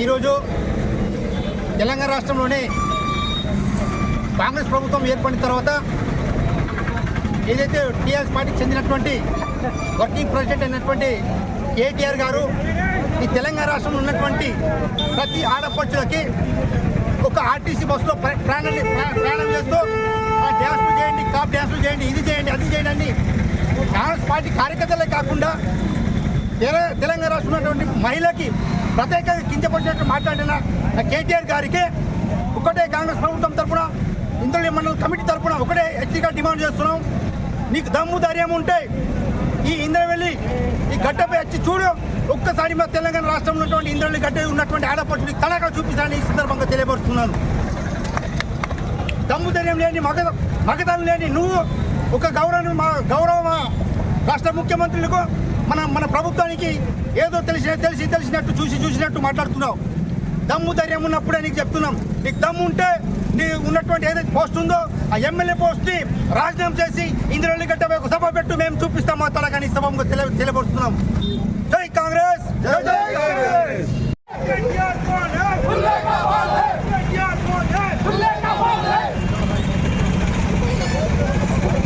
ఈరోజు తెలంగాణ రాష్ట్రంలోనే కాంగ్రెస్ ప్రభుత్వం ఏర్పడిన తర్వాత ఏదైతే టీఆర్ఎస్ పార్టీకి చెందినటువంటి వర్కింగ్ ప్రెసిడెంట్ అయినటువంటి కేటీఆర్ గారు ఈ తెలంగాణ రాష్ట్రంలో ఉన్నటువంటి ప్రతి ఆడపడుచులకి ఒక ఆర్టీసీ బస్సులో ప్రయాణం ప్రయాణం చేస్తూ పార్టీ కార్యకర్తలే కాకుండా తెలంగాణ రాష్ట్రం ఉన్నటువంటి మహిళకి ప్రత్యేకంగా కించపడినట్టు మాట్లాడిన కేటీఆర్ గారికి ఒకటే కాంగ్రెస్ ప్రభుత్వం తరఫున ఇంద్రుడి మండల కమిటీ తరఫున ఒకటే హెచ్చరిక డిమాండ్ చేస్తున్నాం. నీకు దమ్ము ధైర్యం ఉంటే ఈ ఇంద్రవెల్లి ఈ గడ్డపై వచ్చి చూడు. ఒక్కసారి మా తెలంగాణ రాష్ట్రంలో ఉన్నటువంటి ఇంద్రవెల్లి గడ్డ ఉన్నటువంటి ఆడపడుచుని తనగా చూపిస్తానని ఈ సందర్భంగా తెలియపరుస్తున్నాను. దమ్ము ధైర్యం లేని మగ మగతనం లేని నువ్వు ఒక గౌరవ మా గౌరవ రాష్ట్ర ముఖ్యమంత్రులకు మన మన ప్రభుత్వానికి ఏదో తెలిసిన తెలిసి తెలిసినట్టు చూసి చూసినట్టు మాట్లాడుతున్నావు. దమ్ము ధైర్యం ఉన్నప్పుడే నీకు చెప్తున్నాం. నీకు దమ్ము ఉంటే నీ ఉన్నటువంటి ఏదైతే పోస్ట్ ఉందో ఆ ఎమ్మెల్యే పోస్ట్ని రాజీనామా చేసి ఇందులో గట్ట సభ పెట్టు మేము చూపిస్తాం మా తలగాని సభకు తెలియ తెలియపరుస్తున్నాం